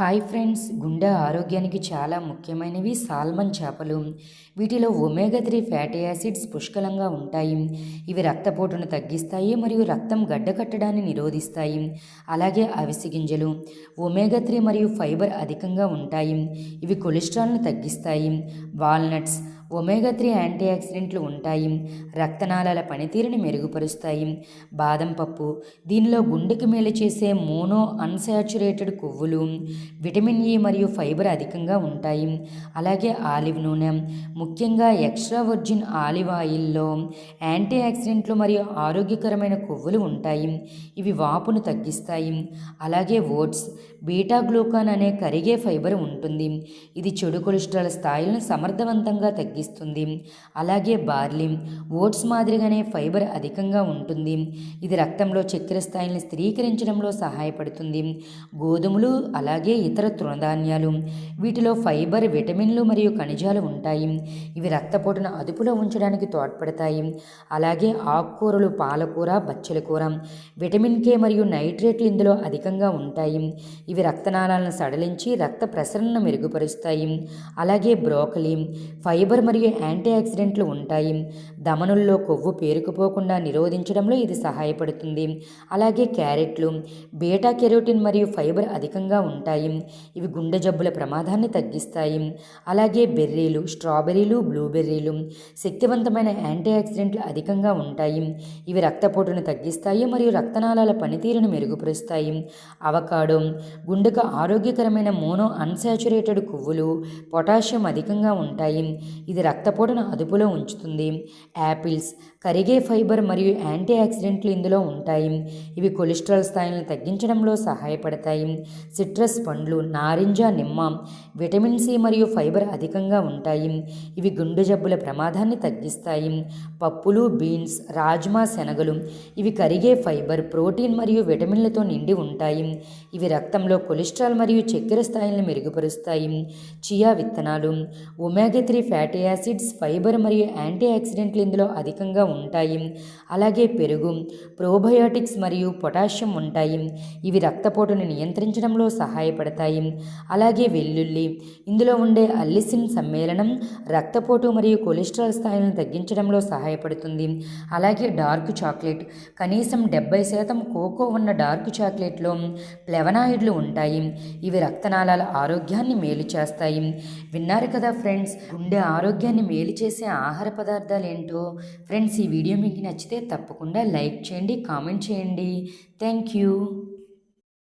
Hi friends గుండె ఆరోగ్యానికి చాలా ముఖ్యమైనవి సాల్మన్ చేపలు. వీటిలో ఒమేగా త్రీ ఫ్యాటీ యాసిడ్స్ పుష్కలంగా ఉంటాయి. ఇవి రక్తపోటును తగ్గిస్తాయి మరియు రక్తం గడ్డకట్టడాన్ని నిరోధిస్తాయి. అలాగే అవిసె గింజలు ఒమేగా త్రీ మరియు ఫైబర్ అధికంగా ఉంటాయి. ఇవి కొలెస్ట్రాల్ను తగ్గిస్తాయి. వాల్నట్స్ ఒమేగా త్రీ యాంటీ ఆక్సిడెంట్లు ఉంటాయి. రక్తనాళాల పనితీరుని మెరుగుపరుస్తాయి. బాదం పప్పు దీనిలో గుండెకి మేలు చేసే మోనో అన్సాచురేటెడ్ కొవ్వులు విటమిన్ ఈ మరియు ఫైబర్ అధికంగా ఉంటాయి. అలాగే ఆలివ్ నూనె ముఖ్యంగా ఎక్స్ట్రా వర్జిన్ ఆలివ్ ఆయిల్లో యాంటీ ఆక్సిడెంట్లు మరియు ఆరోగ్యకరమైన కొవ్వులు ఉంటాయి. ఇవి వాపును తగ్గిస్తాయి. అలాగే ఓట్స్ బీటా గ్లూకాన్ అనే కరిగే ఫైబర్ ఉంటుంది. ఇది చెడు కొలెస్ట్రాల్ స్థాయిలను సమర్థవంతంగా తగ్గిస్తుంది అలాగే బార్లీ ఓట్స్ మాదిరిగానే ఫైబర్ అధికంగా ఉంటుంది. ఇది రక్తంలో చక్కెర స్థాయిని స్థిరీకరించడంలో సహాయపడుతుంది. గోధుమలు అలాగే ఇతర తృణధాన్యాలు. వీటిలో ఫైబర్ విటమిన్లు మరియు ఖనిజాలు ఉంటాయి. ఇవి రక్తపోటును అదుపులో ఉంచడానికి తోడ్పడతాయి. అలాగే ఆకుకూరలు పాలకూర బచ్చల కూర విటమిన్ కే మరియు నైట్రేట్లు ఇందులో అధికంగా ఉంటాయి. ఇవి రక్తనాళాలను సడలించి రక్త ప్రసరణను మెరుగుపరుస్తాయి. అలాగే బ్రోకలి ఫైబర్ మరియు యాంటీ ఆక్సిడెంట్లు ఉంటాయి. దమనుల్లో కొవ్వు పేరుకుపోకుండా నిరోధించడంలో ఇది సహాయపడుతుంది. అలాగే క్యారెట్లు బీటా కెరోటిన్ మరియు ఫైబర్ అధికంగా ఉంటాయి. ఇవి గుండె జబ్బుల ప్రమాదాన్ని తగ్గిస్తాయి. అలాగే బెర్రీలు స్ట్రాబెర్రీలు బ్లూబెర్రీలు శక్తివంతమైన యాంటీ ఆక్సిడెంట్లు అధికంగా ఉంటాయి. ఇవి రక్తపోటును తగ్గిస్తాయి మరియు రక్తనాళాల పనితీరును మెరుగుపరుస్తాయి. అవకాడో గుండెకు ఆరోగ్యకరమైన మోనో అన్సాచురేటెడ్ కొవ్వులు పొటాషియం అధికంగా ఉంటాయి. ఇది రక్తపోటును అదుపులో ఉంచుతుంది. యాపిల్స్ కరిగే ఫైబర్ మరియు యాంటీ ఆక్సిడెంట్లు ఇందులో ఉంటాయి. ఇవి కొలెస్ట్రాల్ స్థాయిలను తగ్గించడంలో సహాయపడతాయి. సిట్రస్ పండ్లు నారింజ నిమ్మ విటమిన్ సి మరియు ఫైబర్ అధికంగా ఉంటాయి. ఇవి గుండె జబ్బుల ప్రమాదాన్ని తగ్గిస్తాయి. పప్పులు బీన్స్ రాజ్మా శనగలు ఇవి కరిగే ఫైబర్ ప్రోటీన్ మరియు విటమిన్లతో నిండి ఉంటాయి. ఇవి రక్తంలో కొలెస్ట్రాల్ మరియు చక్కెర స్థాయిలను మెరుగుపరుస్తాయి. చియా విత్తనాలు omega three fatty acids fibre మరియు యాంటీ ఆక్సిడెంట్లు ఇందులో అధికంగా ఉంటాయి. అలాగే పెరుగు ప్రోబయోటిక్స్ మరియు పొటాషియం ఉంటాయి. ఇవి రక్తపోటును నియంత్రించడంలో సహాయపడతాయి. అలాగే వెల్లుల్లి ఇందులో ఉండే అల్లిసిన్ సమ్మేళనం రక్తపోటు మరియు కొలెస్ట్రాల్ స్థాయిలను తగ్గించడంలో సహాయపడుతుంది. అలాగే డార్క్ చాక్లెట్ కనీసం డెబ్బై శాతం కోకో ఉన్న డార్క్ చాక్లెట్లో ప్లెవనాయిడ్లు ఉంటాయి. ఇవి రక్తనాళాల ఆరోగ్యాన్ని మేలు చేస్తాయి. విన్నారు కదా ఫ్రెండ్స్ ఉండే గుండె ఆరోగ్యాన్ని మేలు చేసే ఆహార పదార్థాలు ఏంటో ఫ్రెండ్స్ ఈ వీడియో మీకు నచ్చితే తప్పకుండా లైక్ చేయండి కామెంట్ చేయండి. Thank you.